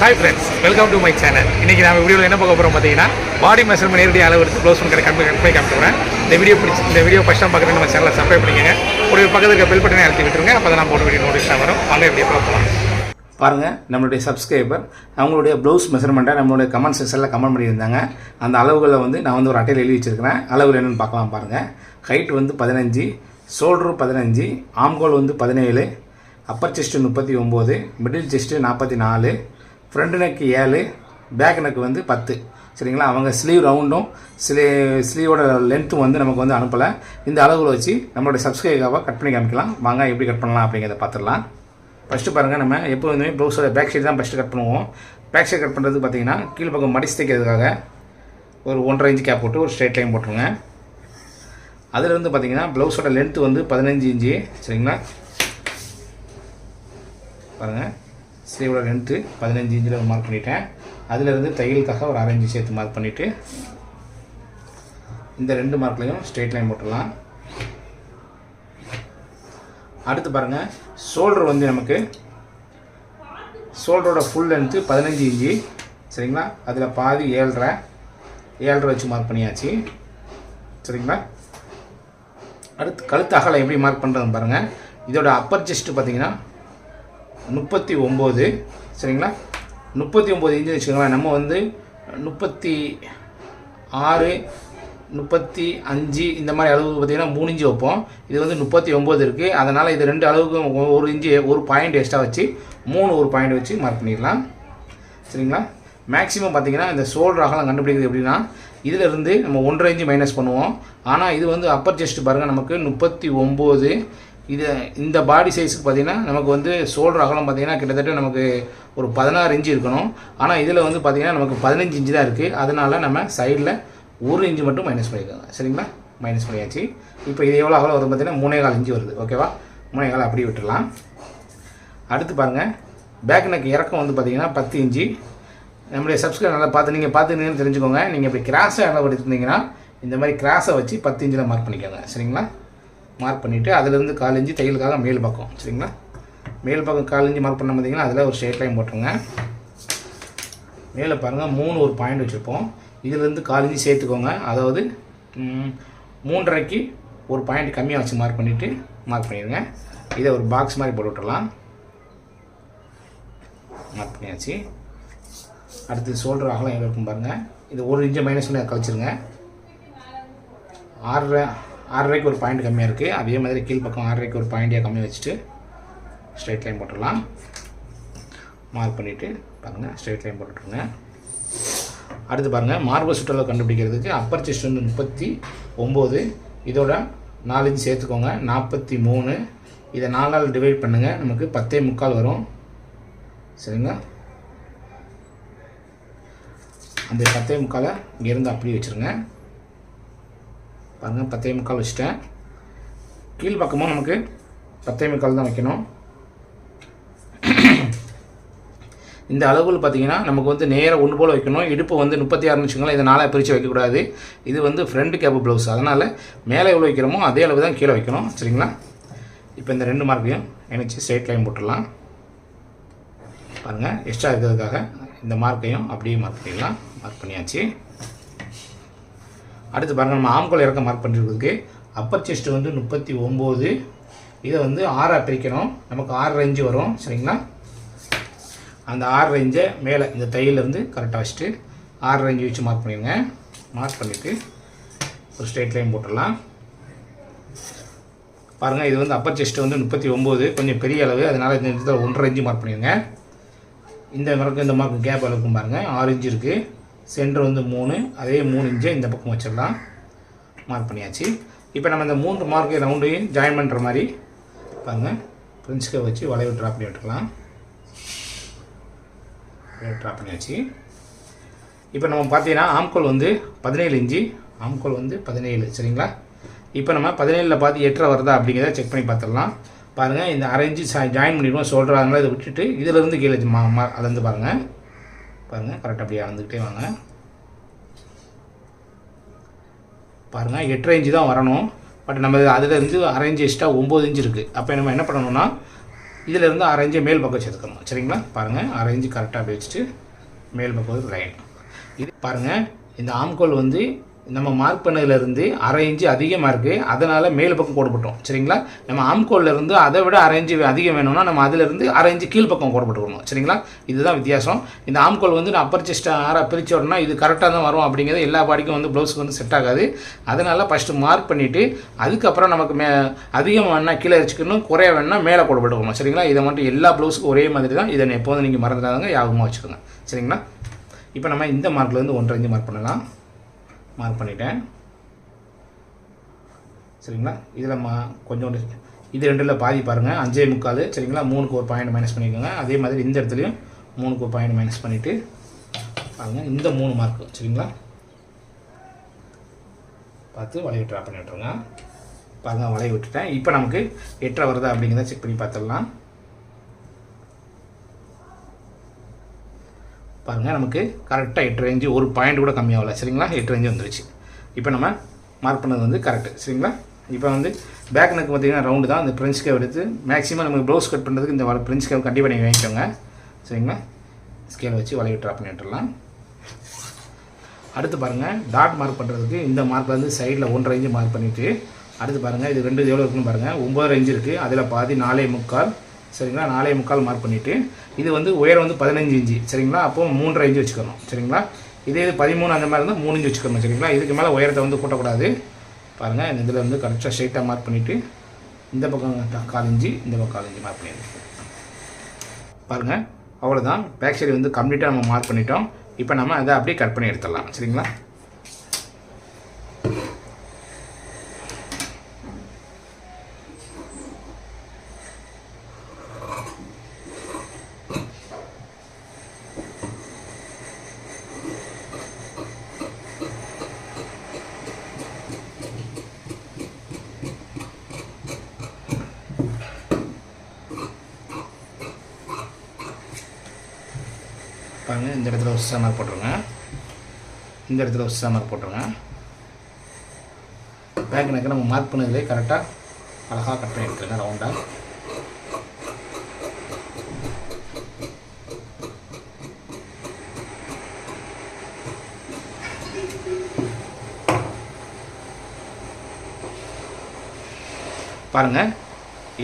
Hi friends welcome to my channel இன்றைக்கி நம்ம வீடியோவில் என்ன பார்க்க போகிறோம் பார்த்தீங்கன்னா பாடி மெஷர்மெண்ட் நேரடி அளவு எடுத்து க்ளோஸ் பண்ணி கம்மி கம்மி காமிக்கிறேன் இந்த வீடியோ பிடிச்சி இந்த வீடியோ ஃபஸ்ட் டைம் பார்க்குறது நம்ம சேனலை சப்ஸ்கிரைப் பண்ணிக்கங்க. ஒரு பக்கத்தில் இருக்க பெல் பட்டனை அழுத்தி விட்டுருங்க. அப்போ தான் நான் போட்டு வீடியோ நோட்டிஃபிகேஷன் வரும். வாங்க எப்படி பார்க்கலாம். பாருங்கள் நம்மளுடைய சப்ஸ்கிரைபர் அவங்களுடைய ப்ளவுஸ் மெஷர்மெண்ட்டை நம்மளுடைய கமெண்ட் செக்ஷனில் கமெண்ட் பண்ணியிருந்தாங்க. அந்த அளவுகளை வந்து நான் வந்து ஒரு அட்டையில் எழுதி வச்சிருக்கிறேன். அளவுகள் என்னென்னு பார்க்கலாம் பாருங்கள் ஹைட் வந்து பதினஞ்சு ஷோல்டரு பதினஞ்சு ஆம்கோல் வந்து பதினேழு அப்பர் செஸ்ட்டு முப்பத்தி ஒம்பது மிடில் செஸ்ட்டு நாற்பத்தி நாலு ஃப்ரண்ட் நெக் ஏழு பேக் நெக் வந்து பத்து. சரிங்களா? அவங்க ஸ்லீவ் ரவுண்டும் ஸ்லீ ஸ்லீவோட லென்த்தும் வந்து நமக்கு வந்து அனுப்பலை. இந்த அளவுகளை வச்சு நம்மளோட சப்ஸ்கிரைபாக கட் பண்ணி காமிக்கலாம். வாங்க எப்படி கட் பண்ணலாம் அப்படிங்கிறத பார்த்துடலாம். ஃபஸ்ட்டு பாருங்கள் நம்ம எப்போதுமே ப்ளவுஸோட பேக் சைடு தான் ஃபஸ்ட்டு கட் பண்ணுவோம். பேக் சைடு கட் பண்ணுறது பார்த்தீங்கன்னா கீழ் பக்கம் மடிச்சு தைக்கிறதுக்காக ஒரு ஒன்றரை இன்ச்சு கேப் போட்டு ஒரு ஸ்ட்ரெயிட் லைன் போட்டுருங்க. அதில் வந்து பார்த்திங்கன்னா ப்ளவுஸோட லென்த்து வந்து பதினஞ்சு இன்ச்சு சரிங்களா? பாருங்கள் ஸ்லீவோட லென்த்து பதினஞ்சு இன்ச்சில் மார்க் பண்ணிட்டேன். அதிலிருந்து தையலுக்காக ஒரு அரைஞ்சு சேர்த்து மார்க் பண்ணிவிட்டு இந்த ரெண்டு மார்க்லையும் ஸ்ட்ரெயிட் லைன் போட்டுடலாம். அடுத்து பாருங்கள் ஷோல்டர் வந்து நமக்கு ஷோல்டரோட ஃபுல் லென்த்து பதினஞ்சு இன்ச்சு. சரிங்களா? அதில் பாதி ஏழரை ஏழரை வச்சு மார்க் பண்ணியாச்சு. சரிங்களா? அடுத்து கழுத்து அகலை எப்படி மார்க் பண்ணுறதுன்னு பாருங்கள் இதோட அப்பர் செஸ்ட்டு பார்த்தீங்கன்னா முப்பத்தி ஒம்பது சரிங்களா? முப்பத்தி ஒம்பது இன்ச்சு வச்சுக்கோங்களேன். நம்ம வந்து முப்பத்தி ஆறு முப்பத்தி அஞ்சு இந்த மாதிரி அளவுக்கு பார்த்தீங்கன்னா மூணு இன்ச்சு வைப்போம். இது வந்து முப்பத்தி ஒம்பது இருக்குது அதனால் இது ரெண்டு அளவுக்கு ஒரு இன்ச்சு ஒரு பாயிண்ட் எக்ஸ்ட்ரா வச்சு மூணு ஒரு பாயிண்ட் வச்சு மார்க் பண்ணிடலாம். சரிங்களா? மேக்ஸிமம் பார்த்தீங்கன்னா இந்த ஷோல்டர் அகலம் கண்டுபிடிக்கிறது எப்படின்னா இதில் இருந்து நம்ம ஒன்றரை இன்ச்சு மைனஸ் பண்ணுவோம். ஆனால் இது வந்து அப்பர் செஸ்ட் பாருங்கள் நமக்கு முப்பத்தி ஒம்பது இது இந்த பாடி சைஸுக்கு பார்த்தீங்கன்னா நமக்கு வந்து சோல்டர் அகலம் பார்த்தீங்கன்னா கிட்டத்தட்ட நமக்கு ஒரு பதினாறு இன்ச்சு இருக்கணும். ஆனால் இதில் வந்து பார்த்தீங்கன்னா நமக்கு பதினஞ்சு இன்ச்சு தான் இருக்குது அதனால் நம்ம சைடில் ஒரு இன்ச்சு மட்டும் மைனஸ் பண்ணிக்கோங்க. சரிங்களா? மைனஸ் பண்ணியாச்சு. இப்போ இது எவ்வளோ அகலம் வரும் பார்த்தீங்கன்னா மூணே கால் இன்ச்சு வருது. ஓகேவா மூணே கால் அப்படியே விட்டுடலாம் அடுத்து பாருங்கள் பேக் நெக் இறக்கம் வந்து பார்த்தீங்கன்னா பத்து இன்ச்சு நம்மளுடைய சப்ஸ்கிரைப் நல்லா பார்த்து நீங்கள் பார்த்துருந்தீங்கன்னு தெரிஞ்சுக்கோங்க. நீங்கள் இப்படி கிராஸை அளவு எடுத்துருந்தீங்கன்னா இந்த மாதிரி கிராஸை வச்சு பத்து இன்ச்சில் மார்க் பண்ணிக்கோங்க. சரிங்களா? மார்க் பண்ணிவிட்டு அதுலேருந்து கால் தையலுக்காக மேல் பக்கம் சரிங்களா? மேல் பக்கம் காலஞ்சி மார்க் பண்ண பார்த்தீங்கன்னா அதில் ஒரு ஸ்ட்ரெயிட் லைன் போட்டுருங்க. மேலே பாருங்கள் மூணு ஒரு பாயிண்ட் வச்சுருப்போம். இதுலேருந்து கால் சேர்த்துக்கோங்க. அதாவது மூன்றரைக்கு ஒரு பாயிண்ட் கம்மியாக வச்சு மார்க் பண்ணிவிட்டு மார்க் பண்ணிடுங்க. இதை ஒரு பாக்ஸ் மாதிரி போட்டு விட்டுடலாம். மார்க் பண்ணியாச்சு. அடுத்து ஷோல்டர் அகலம் எவ்வளோ இருக்கும் பாருங்கள் இது ஒரு இன்ச்சு மைனஸ் பண்ணி அதை கழிச்சிருங்க. ஆறரை ஆறரைக்கு ஒரு பாயிண்ட் கம்மியாக இருக்குது அதே மாதிரி கீழ் பக்கம் ஆறரைக்கு ஒரு பாயிண்டியாக கம்மி வச்சுட்டு ஸ்ட்ரைட் லைன் போட்டுடலாம். மார்க் பண்ணிவிட்டு பாருங்கள் ஸ்ட்ரைட் லைன் போட்டுருங்க அடுத்து பாருங்கள் மார்பல் சுற்றளவு கண்டுபிடிக்கிறதுக்கு அப்பர் செஸ்ட் வந்து முப்பத்தி ஒம்பது. இதோட நாலு சேர்த்துக்கோங்க நாற்பத்தி மூணு. இதை நாலால் டிவைட் பண்ணுங்கள் நமக்கு பத்தே முக்கால் வரும். சரிங்களா அந்த பத்தே முக்காலை இங்கேருந்து அப்படியே வச்சுருங்க. பாருங்கள் பத்தே முக்கால் வச்சுட்டேன். கீழ் பக்கமும் நமக்கு பத்தே முக்கால் தான் வைக்கணும். இந்த அளவுகள் பார்த்தீங்கன்னா நமக்கு வந்து நேராக ஒன்று போல் வைக்கணும். இடுப்பு வந்து முப்பத்தி ஆறுன்னு வச்சுக்கோங்களேன் இதை நாளாக பிரித்து வைக்கக்கூடாது. இது வந்து ஃப்ரண்ட் கேப் ப்ளவுஸ் அதனால் மேலே எவ்வளோ வைக்கிறோமோ அதே அளவு தான் கீழே வைக்கணும். சரிங்களா? இப்போ இந்த ரெண்டு மார்க்கையும் இணைச்சி ஸ்ட்ரெயிட் லைன் போட்டுடலாம். பாருங்கள் எக்ஸ்ட்ரா இருக்கிறதுக்காக இந்த மார்க்கையும் அப்படியே மார்க் பண்ணிடலாம். மார்க் பண்ணியாச்சு. அடுத்து பாருங்கள் நம்ம ஆம்கோல் இறக்க மார்க் பண்ணிருக்கிறதுக்கு அப்பர் செஸ்ட் வந்து முப்பத்தி ஒம்பது. இதை வந்து ஆறாக பிரிக்கணும். நமக்கு ஆறு ரேஞ்சு வரும் சரிங்களா? அந்த ஆறு ரேஞ்சை மேலே இந்த தையிலேருந்து கரெக்டாக வச்சுட்டு ஆறு ரேஞ்சு வச்சு மார்க் பண்ணிடுங்க. மார்க் பண்ணிவிட்டு ஒரு ஸ்ட்ரெயிட் லைன் போட்டுடலாம். பாருங்கள் இது வந்து அப்பர் செஸ்ட் வந்து முப்பத்தி ஒம்பது. கொஞ்சம் பெரிய அளவு அதனால் இந்த இடத்துல ஒன்றரை இன்ச்சு மார்க் பண்ணிடுங்க. இந்த மார்க்கு இந்த மார்க்கு கேப் அளவுக்கும் பாருங்கள் ஆறு இன்ச்சு இருக்குது சென்டர் வந்து மூணு அதே மூணு இன்ச்சை இந்த பக்கம் வச்சிடலாம். மார்க் பண்ணியாச்சு. இப்போ நம்ம இந்த மூன்று மார்க்கை ரவுண்டையும் ஜாயின் பண்ணுற மாதிரி பாருங்கள் பிரின்ஸ்கை வச்சு வளைவு ட்ரா பண்ணி விட்டுக்கலாம். ட்ரா பண்ணியாச்சு. இப்போ நம்ம பார்த்தீங்கன்னா ஆம்கோல் வந்து பதினேழு இன்ச்சு ஆம்கோல் வந்து பதினேழு சரிங்களா? இப்போ நம்ம பதினேழில் பார்த்து எட்டரை வருதா அப்படிங்கிறத செக் பண்ணி பார்த்துடலாம் பாருங்கள் இந்த அரை ஜாயின் பண்ணிடுவோம் சொல்கிறாங்களா இதை விட்டுட்டு இதிலேருந்து கீழே மா மா அளந்து பாருங்கள் பாருங்கள் கரெக்டாக அப்படியே அளந்துக்கிட்டே வாங்க. பாருங்கள் எட்டரை இன்ச்சு தான் வரணும். பட் நம்ம அதுலேருந்து அரை இன்ச்சு எக்ஸ்ட்ரா ஒம்பது இன்ச்சு இருக்குது அப்போ நம்ம என்ன பண்ணணும்னா இதிலேருந்து அரை இன்ச்சு மேல் பக்கம் சேர்த்துக்கணும். சரிங்களா? பாருங்கள் அரை இன்ச்சு கரெக்டாக அப்படி வச்சுட்டு மேல் பக்கம் லைன் இது பாருங்கள் இந்த ஆம்கோல் வந்து நம்ம மார்க் பண்ணதுலேருந்து அரை இன்ச்சு அதிகமாக இருக்குது அதனால் மேல் பக்கம் கோடுபட்டோம் சரிங்களா? நம்ம ஆம்கோல்ல இருந்து அதை விட அரை இன்ச்சு அதிகம் வேணும்னா நம்ம அதிலிருந்து அரை இன்ச்சு கீழ் பக்கம் போடப்பட்டுக்கணும். சரிங்களா? இதுதான் வித்தியாசம். இந்த ஆம்கோல் வந்து நான் அப்பர் செஸ்ட் ஆறாக பிரித்து விடணும்னா இது கரெக்டாக தான் வரும் அப்படிங்கிறது எல்லா பாடிக்கும் வந்து ப்ளவுஸுக்கு வந்து செட் ஆகாது. அதனால் ஃபஸ்ட்டு மார்க் பண்ணிவிட்டு அதுக்கப்புறம் நமக்கு மே அதிகம் வேணால் கீழே வச்சுக்கணும் குறைய வேணால் மேலே கோடுபட்டுக்கணும் சரிங்களா? இதை மட்டும் எல்லா ப்ளவுஸுக்கும் ஒரே மாதிரி தான் இதை எப்போதும் நீங்கள் மறந்துடாதாங்க யாபகமாக வச்சுக்கோங்க. சரிங்களா? இப்போ நம்ம இந்த மார்க்லேருந்து ஒன்றரை இஞ்சு மார்க் பண்ணலாம். மார்க் பண்ணிட்டேன். சரிங்களா? இதில் மா கொஞ்சோண்டு இது ரெண்டில் பாதி பாருங்கள் அஞ்சே முக்கால் சரிங்களா? மூணுக்கு ஒரு பாயிண்ட் மைனஸ் பண்ணிக்கோங்க. அதே மாதிரி இந்த இடத்துலையும் மூணுக்கு ஒரு பாயிண்ட் மைனஸ் பண்ணிவிட்டு பாருங்கள் இந்த மூணு மார்க்கு சரிங்களா? பார்த்து வளைவு ட்ரா பண்ணி விட்ருங்க பாருங்கள் வளைய விட்டுட்டேன். இப்போ நமக்கு எட்டரை வருதா அப்படிங்கிறத செக் பண்ணி பார்த்துடலாம். பாருங்கள் நமக்கு கரெக்டாக எட்டு ரேஞ்சு ஒரு பாயிண்ட் கூட கம்மியாகல சரிங்களா? எட்டு ரேஞ்சு வந்துருச்சு. இப்போ நம்ம மார்க் பண்ணது வந்து கரெக்டு சரிங்களா? இப்போ வந்து பேக் நெக் பார்த்தீங்கன்னா ரவுண்டு தான். அந்த ஃப்ரெஞ்ச் கேவ் எடுத்து மேக்ஸிமம் நமக்கு ப்ளவுஸ் கட் பண்ணுறதுக்கு இந்த ஃப்ரெஞ்ச் கேவ் கண்டிப்பாக நீங்கள் வாங்கிக்கோங்க. சரிங்களா? ஸ்கேல் வச்சு வளைவு ட்ரா பண்ணி விட்டுறலாம். அடுத்து பாருங்கள் டாட் மார்க் பண்ணுறதுக்கு இந்த மார்க்கில் வந்து சைடில் ஒன்றரை இன்ச்சு மார்க் பண்ணிவிட்டு அடுத்து பாருங்கள் இது ரெண்டு எவ்வளோ இருக்குன்னு பாருங்கள் ஒம்பது இன்ச்சு இருக்குது அதில் பாதி நாலே முக்கால் சரிங்களா? நாலே முக்கால் மார்க் பண்ணிவிட்டு இது வந்து உயரம் வந்து பதினஞ்சு இன்ச்சு சரிங்களா? அப்போ மூன்றரை இன்ச்சு வச்சுக்கணும் சரிங்களா? இதே இது பதிமூணு அந்த மாதிரி இருந்தால் மூணு இன்ச்சு வச்சுக்கணும் சரிங்களா? இதுக்கு மேலே உயரத்தை வந்து கூட்டக்கூடாது. பாருங்கள் இந்த இதில் வந்து கரெக்டாக ஸ்ட்ரைட்டாக மார்க் பண்ணிவிட்டு இந்த பக்கம் கால் இந்த பக்கம் காலஞ்சி மார்க் பண்ணிடுங்க. பாருங்கள் அவ்வளோதான் பேக் சைடு வந்து கம்ப்ளீட்டாக நம்ம மார்க் பண்ணிட்டோம். இப்போ நம்ம அதை அப்படியே கட் பண்ணி எடுத்துடலாம் சரிங்களா? உஷா மார்க் போட்டுருங்க. இந்த இடத்துல ஒரு மார்க் போட்டுருங்க. பேக் நெக்கு நம்ம மார்க் பண்ணதிலே கரெக்டாக அழகாக கட் பண்ணி எடுத்துருங்க ரவுண்டாக பாருங்கள்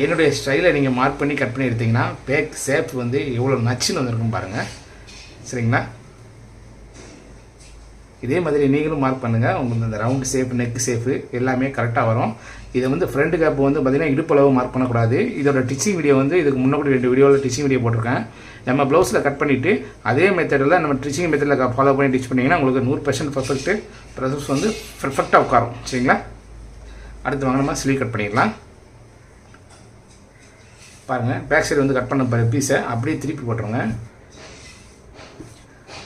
என்னுடைய ஸ்டைலை நீங்கள் மார்க் பண்ணி கட் பண்ணி எடுத்தீங்கன்னா பேக் ஷேப் வந்து எவ்வளோ நச்சுன்னு வந்திருக்கும் பாருங்கள் சரிங்களா? இதே மாதிரி நீங்களும் மார்க் பண்ணுங்கள் உங்களுக்கு இந்த ரவுண்டு ஷேப் நெக் சேஃபு எல்லாமே கரெக்டாக வரும். இதை வந்து ஃப்ரண்ட் கேப் வந்து பார்த்திங்கன்னா இடுப்பளவு மார்க் பண்ணக்கூடாது. இதோட டிச்சிங் வீடியோ வந்து இதுக்கு முன்னாடி ரெண்டு வீடியோவில் டிச்சிங் வீடியோ போட்டிருக்கேன். நம்ம ப்ளவுஸில் கட் பண்ணிவிட்டு அதே மெத்தடில் நம்ம டிச்சிங் மெத்தடில் ஃபாலோ பண்ணி டிச் பண்ணிங்கன்னா உங்களுக்கு நூறு பர்சன்ட் பர்ஃபெக்ட்டு ப்ரசஸ் வந்து பர்ஃபெக்டாக உட்காரும். சரிங்களா? அடுத்து வாங்க நம்ம ஸ்லீவ் கட் பண்ணிடலாம். பாருங்கள் பேக் சைடு வந்து கட் பண்ண பாரு பீஸை அப்படியே திருப்பி போட்டுருங்க.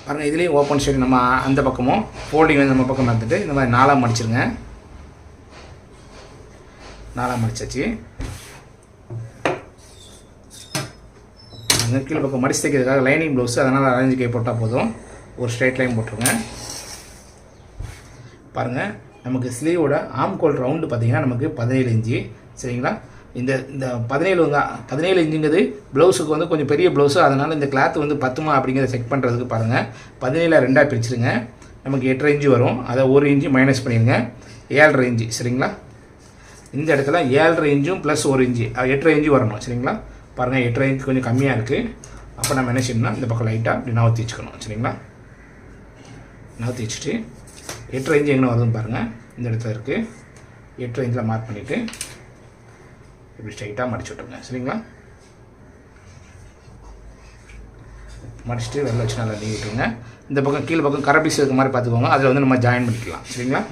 பாருங்கள் இதுலேயும் ஓப்பன் ஷேட் நம்ம அந்த பக்கமும் ஃபோல்டிங் வந்து நம்ம பக்கம் நடந்துட்டு இந்த மாதிரி நாலாக மடிச்சிருங்க நாலாக மடிச்சாச்சு அந்த கீழே பக்கம் மடிச்சு தைக்கிறதுக்காக லைனிங் ப்ளவுஸ் அதனால் அரேஞ்ச் கை போட்டால் போதும். ஒரு ஸ்ட்ரைட் லைன் போட்டுருங்க. பாருங்கள் நமக்கு ஸ்லீவோட ஆம் கோல் ரவுண்டு பார்த்திங்கன்னா நமக்கு பதினேழு இன்ச்சு. சரிங்களா? இந்த இந்த பதினேழுங்க பதினேழு இன்ச்சுங்கிறது ப்ளவுஸுக்கு வந்து கொஞ்சம் பெரிய ப்ளவுஸு அதனால் இந்த கிளாத் வந்து பத்துமா அப்படிங்கிறத செக் பண்ணுறதுக்கு பாருங்கள் பதினேழு ரெண்டாக பிரிச்சுருங்க. நமக்கு எட்டரை இன்ச்சு வரும். அதை ஒரு இன்ச்சு மைனஸ் பண்ணிடுங்க. ஏழரை இன்ச்சு சரிங்களா? இந்த இடத்துல ஏழரை இன்ச்சும் ப்ளஸ் ஒரு இன்ச்சு எட்டரை இன்ச்சு வரணும் சரிங்களா? பாருங்கள் எட்டரை இன்ச்சு கொஞ்சம் கம்மியாக இருக்குது அப்போ நம்ம என்ன செய்யணும்னா இந்த பக்கம் லைட்டாக இப்படி நகர்த்தி வச்சுக்கணும் சரிங்களா? நகர்த்தி வச்சுட்டு எட்டரை இன்ச்சு எங்கே வருதுன்னு பாருங்கள் இந்த இடத்துல இருக்குது எட்டரை இன்ச்சில் மார்க் பண்ணிவிட்டு இப்படி ஸ்ட்ரைட்டாக மடிச்சு விட்ருங்க சரிங்களா? மடிச்சுட்டு வெளில வச்சு நல்லா நீ விட்டுருங்க. இந்த பக்கம் கீழ் பக்கம் கரை பீஸ் இருக்க மாதிரி பார்த்துக்கோங்க. அதில் வந்து நம்ம ஜாயின் பண்ணிக்கலாம். சரிங்களா?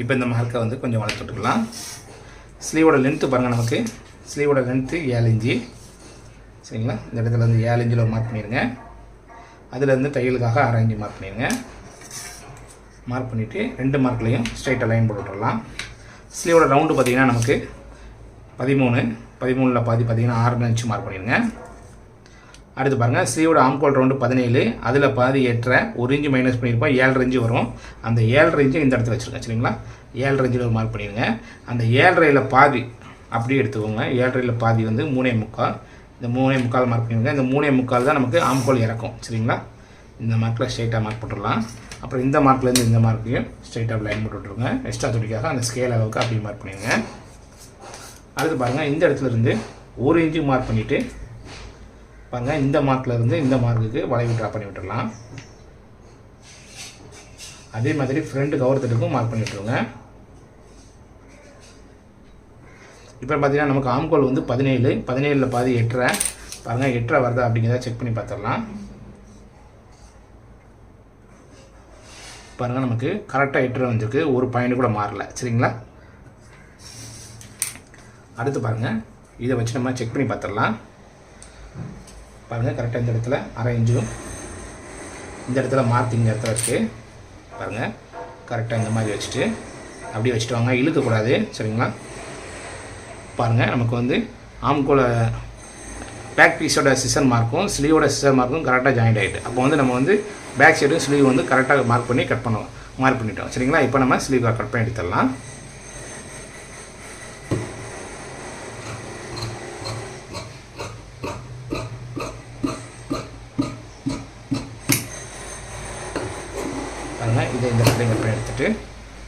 இப்போ இந்த மார்க்கை வந்து கொஞ்சம் வளர்த்து விட்டுக்கலாம். ஸ்லீவோட லென்த்து பாருங்கள் நமக்கு. ஸ்லீவோட லென்த்து ஏழு இஞ்சி சரிங்களா? இந்த இடத்துல வந்து ஏழு இஞ்சில் மார்க் பண்ணிடுங்க அதுலேருந்து தையலுக்காக அரை இன்ச்சு மார்க் பண்ணிடுங்க மார்க் பண்ணிவிட்டு ரெண்டு மார்க்லேயும் ஸ்ட்ரைட்டாக லைன் போட்டு விட்டுறலாம். ஸ்லீவோட ரவுண்டு பார்த்தீங்கன்னா நமக்கு பதிமூணு பதிமூணில் பாதி பார்த்தீங்கன்னா ஆறு இன்ச்சு மார்க் பண்ணிடுங்க அடுத்து பாருங்கள் ஸ்லீவோட ஆம்கோல் ரவுண்டு பதினேழு அதில் பாதி எட்டரை ஒரு இன்ச்சு மைனஸ் பண்ணியிருப்போம் ஏழு இன்ச்சு வரும். அந்த ஏழரை இன்ச்சு இந்த இடத்துல வச்சுருக்கேன் சரிங்களா? ஏழரை இன்ச்சில் ஒரு மார்க் பண்ணிடுங்க அந்த ஏழரையில் பாதி அப்படியே எடுத்துக்கோங்க. ஏழரையில் பாதி வந்து மூணே முக்கால். இந்த மூணே முக்கால் மார்க் பண்ணிடுங்க இந்த மூணே முக்கால் தான் நமக்கு ஆம்கோல் இறக்கும் சரிங்களா? இந்த மார்க்கில் ஸ்ட்ரைட்டாக மார்க் போட்டுடலாம். அப்புறம் இந்த மார்க்லேருந்து இந்த மார்க்கையும் ஸ்ட்ரைட்டாக லைன் போட்டு விட்ருங்க எக்ஸ்ட்ரா துடிக்காக அந்த ஸ்கேல் அளவுக்கு அப்படியே மார்க் பண்ணிடுங்க. அடுத்து பாருங்கள் இந்த இடத்துல இருந்து ஒரு இன்ச்சு மார்க் பண்ணிவிட்டு பாருங்கள் இந்த மார்க்லேருந்து இந்த மார்க்குக்கு வளைவு ட்ரா பண்ணி விட்டுடலாம். அதே மாதிரி ஃப்ரண்ட் கவர் தட்டுக்கும் மார்க் பண்ணி விட்ருங்க இப்போ பார்த்தீங்கன்னா நமக்கு ஆம்கோல் வந்து பதினேழு பதினேழில் பாதி எட்டரை பாருங்கள் எட்டரை வருதா அப்படிங்கிறத செக் பண்ணி பார்த்துடலாம். பாருங்கள் நமக்கு கரெக்டாக எட்டரை வந்திருக்கு. ஒரு பாயிண்ட் கூட மாறல. சரிங்களா? அடுத்து பாருங்கள் இதை வச்சு நம்ம செக் பண்ணி பார்த்துடலாம். பாருங்கள் கரெக்டாக இந்த இடத்துல அரை இன்ச்சும் இந்த இடத்துல மார்க் இந்த இடத்துல இருக்குது பாருங்கள் கரெக்டாக இந்த மாதிரி வச்சுட்டு அப்படியே வச்சுட்டு வாங்க. இழுக்கக்கூடாது. சரிங்களா? பாருங்கள் நமக்கு வந்து ஆம்கோல பேக் பீஸோட சிசன் மார்க்கும் ஸ்லீவோட சிசன் மார்க்கும் கரெக்டாக ஜாயிண்ட் ஆகிட்டு அப்போ வந்து நம்ம வந்து பேக் சைடும் ஸ்லீவ் வந்து கரெக்டாக மார்க் பண்ணி கட் பண்ணுவோம் மார்க் பண்ணிட்டோம். சரிங்களா? இப்போ நம்ம ஸ்லீவாக கட் பண்ணி எடுத்துடலாம். பாருங்கள் இதை இந்த இடத்துல கட் பண்ணி எடுத்துகிட்டு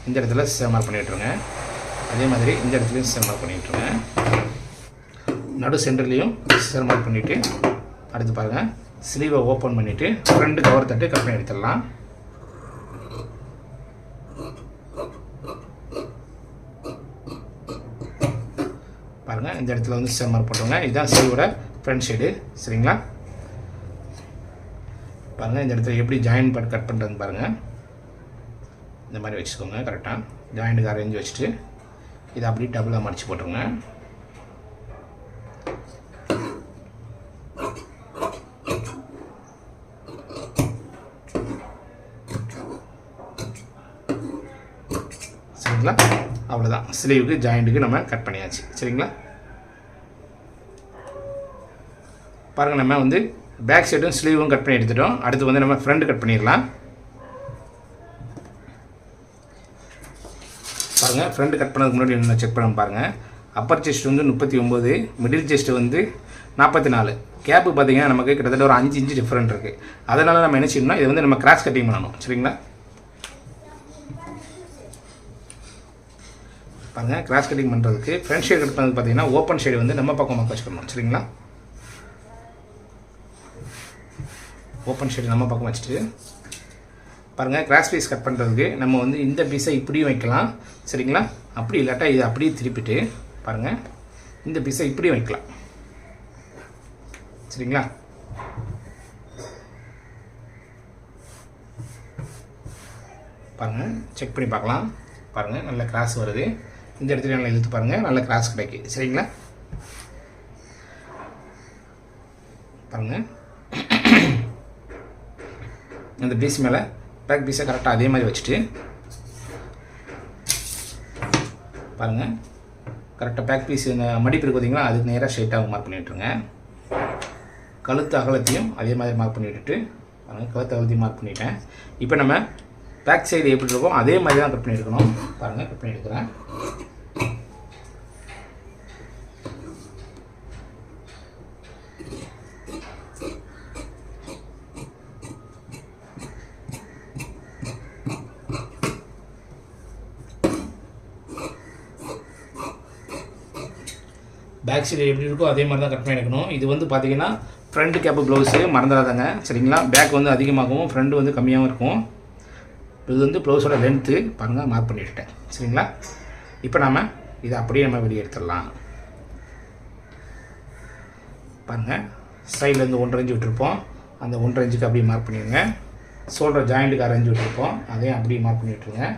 இந்த இடத்துல சேமார் பண்ணிட்டுருங்க. அதே மாதிரி இந்த இடத்துலையும் சேமார் பண்ணிட்டுருங்க. நடு சென்டர்லேயும் சேமார் பண்ணிவிட்டு அடுத்து பாருங்கள் ஸ்லீவை ஓப்பன் பண்ணிவிட்டு ஃப்ரண்ட் கவர் தட்டு கட் பண்ணி எடுத்துடலாம். பாருங்கள் இந்த இடத்துல வந்து செம்மர் போட்டுருங்க இதுதான் ஸ்லீவோட ஃப்ரண்ட் சைடு சரிங்களா? பாருங்கள் இந்த இடத்துல எப்படி ஜாயின் பட் கட் பண்ணுறதுன்னு பாருங்கள் இந்த மாதிரி வச்சுக்கோங்க கரெக்டாக ஜாயிண்ட்டுக்கு அரேஞ்ச் வச்சுட்டு இதை அப்படியே டபுளாக மடித்து போட்டுருங்க சரிங்களா அவ்வளோதான் ஸ்லீவுக்கு ஜாயிண்ட்டுக்கு நம்ம கட் பண்ணியாச்சு. சரிங்களா? பாருங்கள் நம்ம வந்து பேக் சைடும் ஸ்லீவும் கட் பண்ணி எடுத்துட்டோம். அடுத்து வந்து நம்ம ஃப்ரண்ட் கட் பண்ணிடலாம். பாருங்கள் ஃப்ரண்ட் கட் பண்ணதுக்கு முன்னாடி என்ன செக் பண்ண பாருங்கள் அப்பர் செஸ்ட் வந்து முப்பத்தி ஒம்பது மிடில் செஸ்ட்டு வந்து நாற்பத்தி நாலு. கேப்பு பார்த்தீங்கன்னா நமக்கு கிட்டத்தட்ட ஒரு அஞ்சு இன்ச்சு டிஃப்ரெண்ட் இருக்குது அதனால் நம்ம என்ன செய்யணும்னா இதை வந்து நம்ம கிராஸ் கட்டிங் பண்ணணும். சரிங்களா? பாருங்கள் கிராஸ் கட்டிங் பண்ணுறதுக்கு ஃப்ரண்ட் ஷேட் கட் பண்ணுறது பார்த்தீங்கன்னா ஓப்பன் ஷேடு வந்து நம்ம பக்கம் பக்கம் வச்சுக்கணும். சரிங்களா? ஓப்பன் ஷேடு நம்ம பக்கம் வச்சுட்டு பாருங்கள் கிராஸ் பீஸ் கட் பண்ணுறதுக்கு நம்ம வந்து இந்த பீஸை இப்படியும் வைக்கலாம். சரிங்களா? அப்படி இல்லாட்டா இதை அப்படியே திருப்பிட்டு பாருங்கள் இந்த பீஸை இப்படியும் வைக்கலாம். சரிங்களா? பாருங்கள் செக் பண்ணி பார்க்கலாம். பாருங்கள் நல்ல கிராஸ் வருது. இந்த இடத்துல நல்லா இழுத்து பாருங்கள் நல்ல கிராஸ் கிடைக்கு. சரிங்களா? பாருங்கள் அந்த பீஸ் மேலே பேக் பீஸை கரெக்டாக அதே மாதிரி வச்சுட்டு பாருங்கள் கரெக்டாக பேக் பீஸ் இந்த மடிப்பு இருக்கு பார்த்தீங்களா அதுக்கு நேராக ஸ்ட்ரைட்டாக மார்க் பண்ணி விட்டுருங்க. கழுத்து அகலத்தையும் அதே மாதிரி மார்க் பண்ணி விட்டுட்டு பாருங்கள் கழுத்து அகலத்தையும் மார்க் பண்ணிவிட்டேன் இப்போ நம்ம பேக் சைடு எப்படி இருக்கோ அதே மாதிரி தான் கட் பண்ணி எடுக்கணும் பாருங்கள் கட் பண்ணி எடுக்கிறேன் பேக் சைடு எப்படி இருக்கோ அதே மாதிரி தான் கட் பண்ணிக்கணும் இது வந்து பார்த்தீங்கன்னா ஃப்ரண்ட் கேப்பு ப்ளவுஸு மறந்துடாதாங்க சரிங்களா? பேக் வந்து அதிகமாகவும் ஃப்ரண்ட் வந்து கம்மியாகவும் இருக்கும். இது வந்து ப்ளவுஸோட லென்த்து பாருங்கள் மார்க் பண்ணிவிட்டேன் சரிங்களா? இப்போ நாம் இதை அப்படியே நம்ம வெளியே எடுத்துடலாம். பாருங்கள் சைட்லேருந்து ஒன்றரை இன்ச்சு விட்டுருப்போம். அந்த ஒன்றரை இஞ்சுக்கு அப்படியே மார்க் பண்ணிடுங்க. ஷோல்டர் ஜாயிண்ட்டுக்கு அரைஞ்சு விட்டுருப்போம். அதையும் அப்படியே மார்க் பண்ணி விட்டுருங்க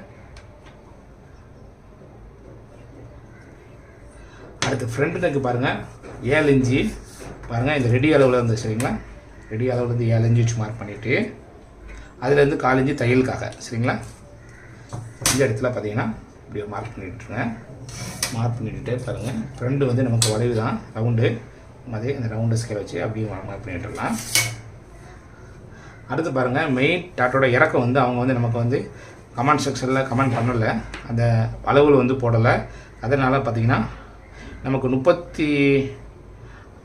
அடுத்து ஃப்ரண்ட் நெக்கு பாருங்கள் ஏழு இன்ச்சு. பாருங்கள் இந்த ரெடி அளவில் இருந்து சரிங்களா? ரெடி அளவில் இருந்து ஏழு இன்ச்சு வச்சு மார்க் பண்ணிவிட்டு அதுலேருந்து கால் இன்ச்சு தையலுக்காக சரிங்களா? இந்த இடத்துல பார்த்தீங்கன்னா இப்படி மார்க் பண்ணிட்டுருங்க. மார்க் பண்ணிவிட்டு பாருங்கள் ஃப்ரெண்டு வந்து நமக்கு வளைவு தான். ரவுண்டு அதே இந்த ரவுண்டு ஸ்கேல் வச்சு அப்படியே மார்க் பண்ணிட்டுருலாம் அடுத்து பாருங்கள் மெயின் டாட்டோட இறக்கம் வந்து அவங்க வந்து நமக்கு வந்து கமெண்ட் செக்ஷனில் கமெண்ட் பண்ணலை. அந்த அளவில் வந்து போடலை. அதனால் பார்த்தீங்கன்னா நமக்கு முப்பத்தி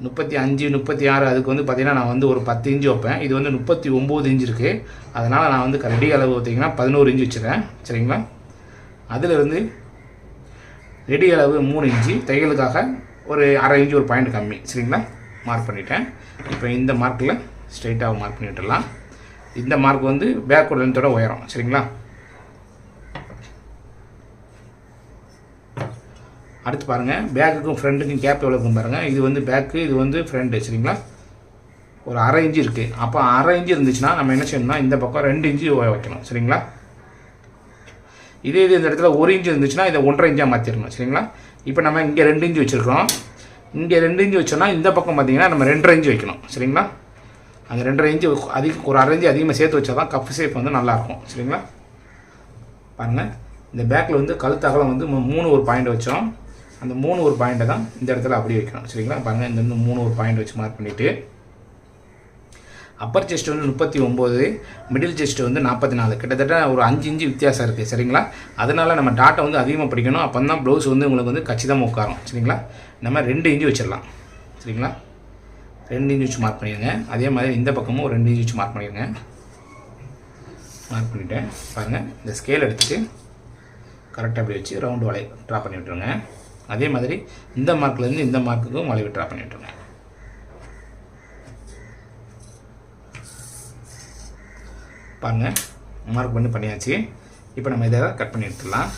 முப்பத்தி அஞ்சு முப்பத்தி ஆறு அதுக்கு வந்து பார்த்திங்கன்னா நான் வந்து ஒரு பத்து இன்ச்சு வைப்பேன். இது வந்து முப்பத்தி ஒம்பது இன்ச்சு இருக்குது அதனால் நான் வந்து கரடி அளவு பார்த்திங்கன்னா பதினோரு இன்ச்சு வச்சுருக்கேன் சரிங்களா? அதிலிருந்து ரெடி அளவு மூணு இன்ச்சு. தையலுக்காக ஒரு அரை இன்ச்சு ஒரு பாயிண்ட் கம்மி. சரிங்களா? மார்க் பண்ணிட்டேன். இப்போ இந்த மார்க்கில் ஸ்ட்ரைட்டாக மார்க் பண்ணி விட்டுடலாம் இந்த மார்க் வந்து பேக்கோட லென்த்தோட உயரம். சரிங்களா? அடுத்து பாருங்கள் பேக்குக்கும் ஃப்ரண்ட்டுக்கும் கேப் எவ்வளோ இருக்கும் பாருங்கள் இது வந்து பேக்கு இது வந்து ஃப்ரண்ட்டு சரிங்களா? ஒரு அரை இன்ச்சு இருக்குது அப்போ அரை இன்ச்சு இருந்துச்சுன்னா நம்ம என்ன செய்யணும்னா இந்த பக்கம் ரெண்டு இன்ச்சு வைக்கணும் சரிங்களா? இதே இது இந்த இடத்துல ஒரு இன்ச்சு இருந்துச்சுன்னா இதை ஒன்றரை இன்ச்சாக மாற்றிடணும் சரிங்களா? இப்போ நம்ம இங்கே ரெண்டு இன்ச்சு வச்சுருக்கோம் இங்கே ரெண்டு இன்ச்சு வச்சோன்னா இந்த பக்கம் பார்த்தீங்கன்னா நம்ம ரெண்டரை இன்ச்சு வைக்கணும் சரிங்களா? அந்த ரெண்டரை இன்ச்சு அதிக ஒரு அரை இன்ச்சு அதிகமாக சேர்த்து வச்சா தான் கப் ஷேப் வந்து நல்லாயிருக்கும் சரிங்களா? பாருங்கள் இந்த பேக்கில் வந்து கழுத்தகலம் வந்து மூணு ஒரு பாயிண்ட் வச்சோம். அந்த மூணு ஒரு பாயிண்ட்டை தான் இந்த இடத்துல அப்படி வைக்கணும். சரிங்களா? பாருங்கள் இந்த வந்து மூணு ஒரு பாயிண்ட் வச்சு மார்க் பண்ணிவிட்டு அப்பர் செஸ்ட் வந்து முப்பத்தி ஒம்பது மிடில் செஸ்ட் வந்து நாற்பத்தி நாலு. கிட்டத்தட்ட ஒரு அஞ்சு இஞ்சு வித்தியாசம் இருக்குது சரிங்களா? அதனால் நம்ம டாட்டை வந்து அதிகமாக படிக்கணும். அப்போ தான் ப்ளவுஸ் வந்து உங்களுக்கு வந்து கச்சிதமாக உட்காரும். சரிங்களா? நம்ம ரெண்டு இஞ்சி வச்சிடலாம். சரிங்களா? ரெண்டு இஞ்சி வச்சு மார்க் பண்ணிடுங்க. அதே மாதிரி இந்த பக்கமும் ஒரு ரெண்டு இஞ்சி வச்சு மார்க் பண்ணிடுங்க. மார்க் பண்ணிவிட்டேன் பாருங்கள் இந்த ஸ்கேல் எடுத்துகிட்டு கரெக்டாக அப்படி வச்சு ரவுண்டு வலை ட்ரா பண்ணி விட்டுருங்க. அதே மாதிரி இந்த மார்க்லேருந்து இந்த மார்க்குக்கும் வளைவு ட்ரா பண்ணி பாருங்கள் மார்க் பண்ணி பண்ணியாச்சு. இப்போ நம்ம இதை கட் பண்ணி எடுத்துடலாம்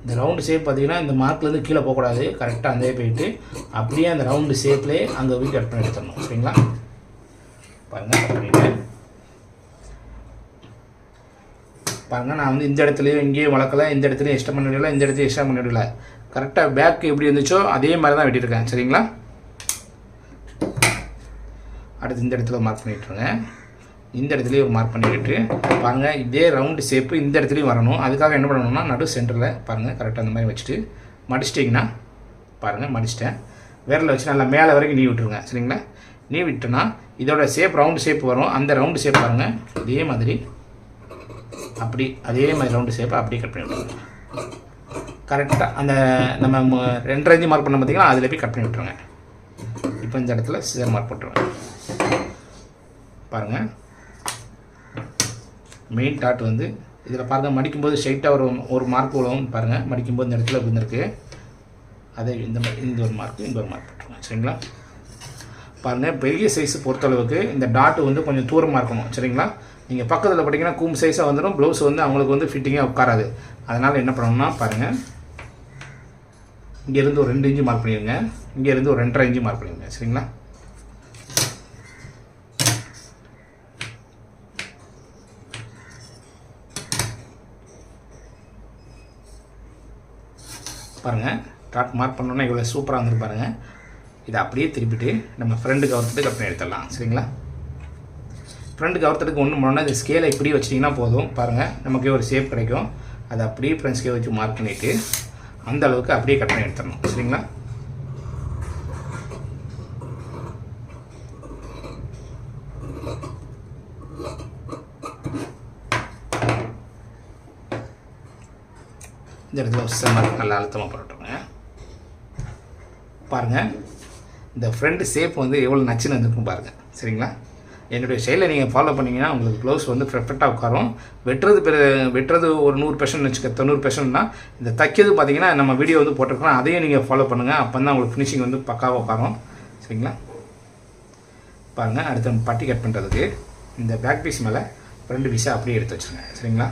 இந்த ரவுண்டு ஷேப் பார்த்தீங்கன்னா இந்த மார்க்லேருந்து கீழே போகக்கூடாது. கரெக்டாக அந்த போயிட்டு அப்படியே அந்த ரவுண்டு ஷேப்லேயே அங்கே போய் கட் பண்ணி எடுத்துடணும். சரிங்களா? பாருங்கள் கட் பாருங்கள் நான் வந்து இந்த இடத்துலையும் இங்கேயும் வளர்க்கல இந்த இடத்துலையும் எக்ஸ்ட்ரா பண்ண முடியல இந்த இடத்துலையும் எக்ஸ்ட்ரா பண்ண முடியல. கரெக்டாக பேக் எப்படி இருந்துச்சோ அதே மாதிரி தான் வெட்டியிருக்கேன் சரிங்களா? அடுத்து இந்த இடத்துல மார்க் பண்ணிட்டுருங்க இந்த இடத்துலையும் ஒரு மார்க் பண்ணிக்கிட்டு பாருங்கள் இதே ரவுண்டு ஷேப்பு இந்த இடத்துலையும் வரணும். அதுக்காக என்ன பண்ணணும்னா நடு சென்டரில் பாருங்கள் கரெக்டாக அந்த மாதிரி வச்சுட்டு மடிச்சிட்டிங்கன்னா பாருங்கள் மடிச்சிட்டேன். விரலை வச்சு நல்லா மேலே வரைக்கும் நீ விட்டுருங்க சரிங்களா? நீ விட்டோன்னா இதோட ஷேப் ரவுண்டு ஷேப் வரும். அந்த ரவுண்டு ஷேப் பாருங்கள் இதே மாதிரி அப்படி அதே மாதிரி ரவுண்டு ஷேப்பை அப்படியே கட் பண்ணி விட்டுருங்க. கரெக்டாக அந்த நம்ம ரெண்டரைஞ்சு ரெண்டரை மார்க் பண்ண பார்த்தீங்கன்னா அதில் போய் கட் பண்ணி விட்டுருங்க. இப்போ இந்த இடத்துல சிசர் மார்க் போட்டுருவேன் பாருங்கள் மெயின் டாட் வந்து இதில் பாருங்கள் மடிக்கும்போது ஸ்ட்ரைட்டாக ஒரு ஒரு மார்க் விழுவும் பாருங்கள் மடிக்கும்போது இந்த இடத்துல வந்துருக்கு அதே இந்த மாதிரி இந்த ஒரு மார்க் இந்த ஒரு மார்க் சரிங்களா? பாருங்கள் பெரிய சைஸ் பொறுத்தளவுக்கு இந்த டாட் வந்து கொஞ்சம் தூரமாக இருக்கணும். சரிங்களா? நீங்கள் பக்கத்தில் பார்த்தீங்கன்னா கூம்பு சைஸாக வந்துடும் ப்ளவுஸ் வந்து அவங்களுக்கு வந்து ஃபிட்டிங்காக உட்காராது. அதனால் என்ன பண்ணணும்னா பாருங்கள் இங்கேருந்து ஒரு ரெண்டு இன்ச்சு மார்க் பண்ணிடுங்க. இங்கேருந்து ஒரு ரெண்டரை இன்ச்சு மார்க் பண்ணிடுங்க. சரிங்களா? பாருங்கள் டாட் மார்க் பண்ணோன்னா இவ்வளோ சூப்பராக வந்துருக்கு பாருங்கள் இதை அப்படியே திருப்பிட்டு நம்ம ஃப்ரெண்டு கவர்த்துட்டு கட் எடுத்துடலாம். சரிங்களா? ஃப்ரெண்டு கவர்த்துக்கு ஒன்றும் பண்ணோன்னா இந்த ஸ்கேலை இப்படி வச்சிட்டிங்கன்னா போதும். பாருங்கள் நமக்கு ஒரு ஷேப் கிடைக்கும். அதை அப்படியே ஃப்ரண்ட் ஸ்கேல் வச்சு மார்க் பண்ணிவிட்டு அந்த அளவுக்கு அப்படியே கட் பண்ணி எடுத்துடணும். சரிங்களா? இந்த இடத்துல செம்ம நல்லா அழுத்தமாக போட்டுருங்க பாருங்கள் இந்த ஃப்ரண்ட் ஷேப் வந்து எவ்வளோ நச்சுன்னு வந்திருக்கும் பாருங்கள் சரிங்களா? என்னுடைய ஸ்டைலை நீங்கள் ஃபாலோ பண்ணீங்கன்னா உங்களுக்கு ப்ளவுஸ் வந்து பெர்ஃபெக்டாக உட்காரும். வெட்டுறது பெரு வெட்டுறது ஒரு நூறு பெர்சன்ட் வச்சுக்க தொண்ணூறு பெர்சன்ட்னா இந்த தைக்கிறது பார்த்தீங்கன்னா நம்ம வீடியோ வந்து போட்டிருக்கோம் அதையும் நீங்கள் ஃபாலோ பண்ணுங்கள் அப்போ தான் உங்களுக்கு ஃபினிஷிங் வந்து பக்காவாக உட்காரும். சரிங்களா? பாருங்கள் அடுத்து நம்ம பட்டி கட் பண்ணுறதுக்கு இந்த பேக் பீஸ் மேலே ரெண்டு பீஸை அப்படியே எடுத்து வச்சுருங்க. சரிங்களா?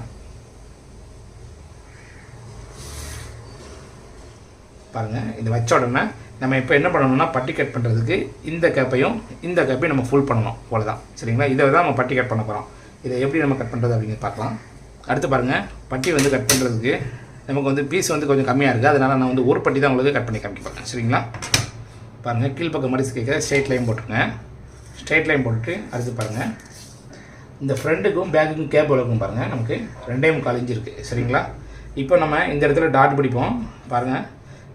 பாருங்கள் இது வச்ச உடனே நம்ம இப்போ என்ன பண்ணணும்னா பட்டி கட் பண்ணுறதுக்கு இந்த கேப்பையும் இந்த கேப்பையும் நம்ம ஃபுல் பண்ணணும். அவ்வளோதான் சரிங்களா? இதை தான் நம்ம பட்டி கட் பண்ண போகிறோம் இதை எப்படி நம்ம கட் பண்ணுறது அப்படிங்கிறது பார்க்கலாம். அடுத்து பாருங்கள் பட்டி வந்து கட் பண்ணுறதுக்கு நமக்கு வந்து பீஸ் வந்து கொஞ்சம் கம்மியாக இருக்குது அதனால் நான் வந்து ஒரு பட்டி தான் உங்களுக்கு கட் பண்ணி காமிக்க சரிங்களா? பாருங்கள் கீழ்ப்பக்கம் மடிச்சு கேட்க ஸ்ட்ரெயிட் லைன் போட்டுருங்க ஸ்ட்ரெயிட் லைன் போட்டுட்டு அடுத்து பாருங்கள் இந்த ஃப்ரண்ட்டுக்கும் பேக்குக்கும் கேப் இருக்கும் பாருங்கள் நமக்கு ரெண்டே முக்கால் இன்ச்சு இருக்குது சரிங்களா? இப்போ நம்ம இந்த இடத்துல டாட் பிடிப்போம். பாருங்கள்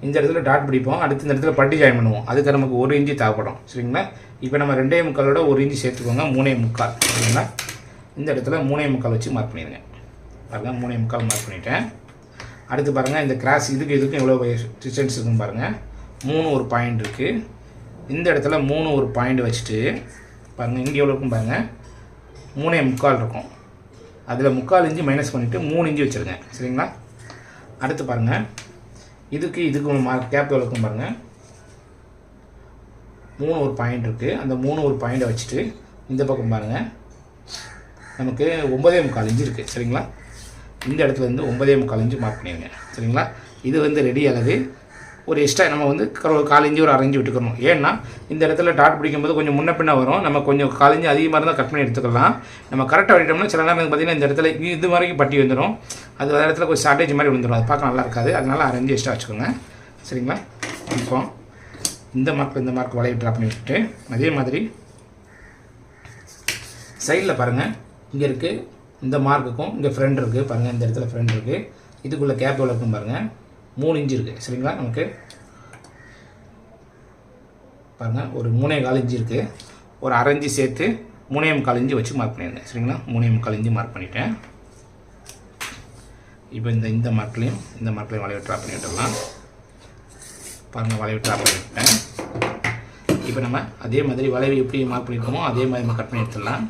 இந்த இடத்துல டாட் பிடிப்போம். அடுத்து இந்த இடத்துல பட்டி ஜாயின் பண்ணுவோம். அதுக்கு நமக்கு ஒரு இஞ்சி தேவைப்படும். சரிங்களா? இப்போ நம்ம ரெண்டே முக்காலோட ஒரு இஞ்சி சேர்த்துக்கோங்க. மூணே முக்கால். சரிங்களா? இந்த இடத்துல மூணே முக்கால் வச்சு மார்க் பண்ணிடுங்க. பாருங்கள் மூணே முக்கால் மார்க் பண்ணிட்டேன். அடுத்து பாருங்கள் இந்த கிராஸ் இதுக்கு இதுக்கும் எவ்வளோ டிஸ்டன்ஸ் இருக்குன்னு பாருங்கள் மூணு ஒரு பாயிண்ட் இருக்குது இந்த இடத்துல மூணு ஒரு பாயிண்ட் வச்சுட்டு பாருங்கள் இங்கே எவ்வளோ இருக்கும் பாருங்கள் மூணே முக்கால் இருக்கும். அதில் முக்கால் இஞ்சி மைனஸ் பண்ணிவிட்டு மூணு இஞ்சி வச்சுருங்க. சரிங்களா? அடுத்து பாருங்கள் இதுக்கு இதுக்கு மார்க் கேப் எவ்வளோ இருக்கும் பாருங்கள் மூணு ஒரு பாயிண்ட் இருக்குது அந்த மூணு ஒரு பாயிண்ட்டை வச்சுட்டு இந்த பக்கம் பாருங்கள் நமக்கு ஒன்பதே முக்கால் இஞ்சு இருக்குது சரிங்களா? இந்த இடத்துல இருந்து ஒன்பதே முக்கால் இஞ்சு மார்க் பண்ணிடுங்க. சரிங்களா? இது வந்து ரெடி அளவு ஒரு எக்ஸ்ட்ரா நம்ம வந்து கர- ஒரு அரைஞ்சி விட்டுக்கணும். ஏன்னா இந்த இடத்துல டாட் பிடிக்கும்போது கொஞ்சம் முன்ன பின்ன வரும். நம்ம கொஞ்சம் கால் அதிகமாக இருந்தால் கட் பண்ணி எடுத்துக்கலாம். நம்ம கரெக்டாக வெட்டிட்டோம்னா சில நேரம் பார்த்தீங்கன்னா இந்த இடத்துல இது வரைக்கும் பட்டி வந்துடும் அது அந்த இடத்துல கொஞ்சம் ஷார்டேஜ் மாதிரி விழுந்துடும் அது பார்க்க நல்லா இருக்காது. அதனால அரைஞ்சி எக்ஸ்ட்ரா வச்சுக்கோங்க. சரிங்களா? இப்போ இந்த மார்க் இந்த மார்க் வளைவு ட்ராப் பண்ணி விட்டுட்டு அதே மாதிரி சைடில் பாருங்கள் இங்கே இருக்குது இந்த மார்க்குக்கும் இங்கே ஃப்ரெண்ட் இருக்குது பாருங்கள் இந்த இடத்துல ஃப்ரெண்ட் இருக்குது இதுக்குள்ளே கேப் எவ்வளோ இருக்கும் பாருங்கள் மூணு இன்ச்சு இருக்குது சரிங்களா? நமக்கு பாருங்கள் ஒரு மூணே கால் இன்ச்சு இருக்குது ஒரு அரைஞ்சி சேர்த்து மூணே முக்கால் இன்ச்சு வச்சு மார்க் பண்ணியிருந்தேன் சரிங்களா? மூணே முக்கால் இன்ச்சு மார்க் பண்ணிவிட்டேன் இப்போ இந்த இந்த மார்க்லேயும் இந்த மார்க்லேயும் வளைவு ட்ரா பண்ணி விட்டுடலாம். பாருங்கள் வளைவு ட்ரா பண்ணி விட்டேன் இப்போ நம்ம அதே மாதிரி வளைவு எப்படி மார்க் பண்ணியிருக்கோமோ அதே மாதிரி நம்ம கட் பண்ணி எடுத்துடலாம்.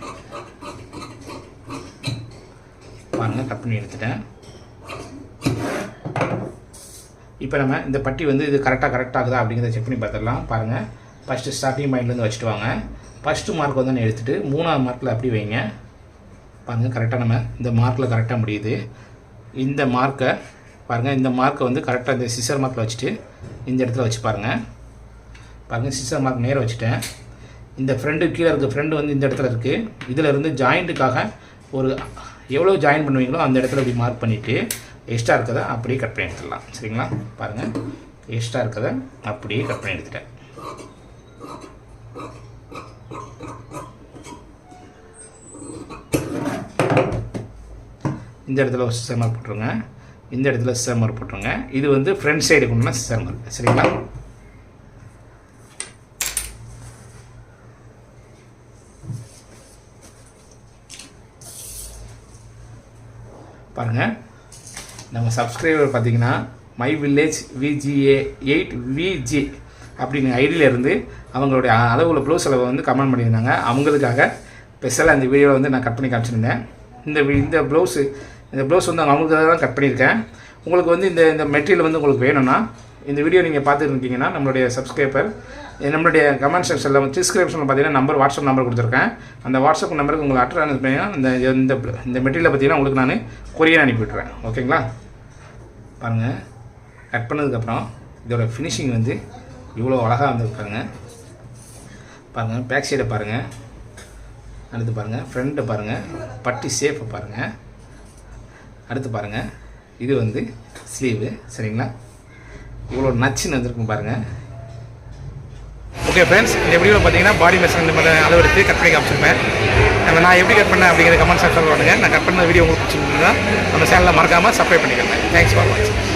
பாருங்கள் கட் பண்ணி எடுத்துட்டேன். இப்போ நம்ம இந்த பட்டி வந்து இது கரெக்டாக கரெக்ட் ஆகுதா அப்படிங்கிறத செக் பண்ணி பார்த்துடலாம். பாருங்கள் ஃபஸ்ட்டு ஸ்டார்டிங் பாயிண்ட்லேருந்து வச்சுட்டு வாங்க. ஃபஸ்ட்டு மார்க் வந்து நான் எடுத்துகிட்டு மூணாவது மார்க்கில் அப்படி வைங்க. பாருங்கள் கரெக்டாக நம்ம இந்த மார்க்கில் கரெக்டாக முடியுது. இந்த மார்க்கை பாருங்கள் இந்த மார்க்கை வந்து கரெக்டாக இந்த சிசர் மார்க்கில் வச்சுட்டு இந்த இடத்துல வச்சு பாருங்கள் பாருங்கள் சிசர் மார்க் நேராக வச்சுட்டேன். இந்த ஃப்ரெண்டு கீழே இருக்க ஃப்ரெண்டு வந்து இந்த இடத்துல இருக்குது இதில் இருந்து ஜாயிண்ட்டுக்காக ஒரு எவ்வளோ ஜாயின் பண்ணுவீங்களோ அந்த இடத்துல இப்படி மார்க் பண்ணிவிட்டு எக்ஸ்ட்ரா இருக்கதை அப்படியே கட் பண்ணி எடுத்துடலாம். சரிங்களா? பாருங்கள் எக்ஸ்ட்ரா இருக்கதை அப்படியே கட் பண்ணி எடுத்துட்டேன். இந்த இடத்துல ஒரு சிசர் போட்டுருங்க. இந்த இடத்துல சிசர் போட்டுருங்க. இது வந்து ஃப்ரண்ட் சைடு கொண்டுனா சிசர் சரிங்களா? பாருங்கள் நம்ம சப்ஸ்கிரைபர் பார்த்தீங்கன்னா my village VGA eight VG அப்படிங்கிற ஐடியில் இருந்து அவங்களுடைய அளவுள்ள ப்ளவுஸ் அளவை வந்து கமெண்ட் பண்ணியிருந்தாங்க. அவங்களுக்காக ஸ்பெஷலாக இந்த வீடியோவில் வந்து நான் கட் பண்ணி காமிச்சிருந்தேன். இந்த வி- இந்த ப்ளவுஸு இந்த ப்ளவுஸ் வந்து அவங்களுக்காக தான் கட் பண்ணியிருக்கேன். உங்களுக்கு வந்து இந்த இந்த மெட்டீரியல் வந்து உங்களுக்கு வேணும்னா இந்த வீடியோ நீங்கள் பார்த்துருந்தீங்கன்னா நம்மளுடைய சப்ஸ்கிரைபர் நம்மளுடைய கமெண்ட் செக்ஷனில் வந்து டிஸ்கிரிப்ஷனில் பார்த்தீங்கன்னா நம்பர் வாட்ஸ்அப் நம்பர் கொடுத்துருக்கேன். அந்த வாட்ஸ்அப் நம்பருக்கு உங்களுக்கு அட்ரஸ் அனுப்பினீங்கன்னா இந்த இந்த இந்த மெட்டீரியலை பார்த்தீங்கன்னா உங்களுக்கு நான் கொரியர் அனுப்பிவிட்றேன் ஓகேங்களா பாருங்கள் கட் பண்ணதுக்கப்புறம் இதோட ஃபினிஷிங் வந்து இவ்வளோ அழகாக வந்திருக்காங்க பாருங்கள் பேக் சைடை பாருங்கள் அடுத்து பாருங்கள் ஃப்ரண்ட்டை பாருங்கள் பட்டி சேஃபை பாருங்கள் அடுத்து பாருங்கள் இது வந்து ஸ்லீவு சரிங்களா? இவ்வளோ நச்சுன்னு வந்திருக்கும் பாருங்கள் ஓகே ஃப்ரெண்ட்ஸ் இந்த வீடியோவில் பார்த்தீங்கன்னா பாடி மெஷர்மெண்ட் அளவு எடுத்து கட் பண்ணி காமிச்சிருப்பேன். நம்ம நான் எப்படி கட் பண்ணேன் அப்படிங்கிற கமெண்ட் செக்ஷன் பண்ணுங்கள் நான் கட் பண்ண வீடியோ உங்களுக்கு பிடிச்சிருந்தா நம்ம சேனலில் மறக்காமல் சப்ஸ்கிரைப் பண்ணிக்கிறேன் தேங்க்ஸ் ஃபார் வாட்சிங்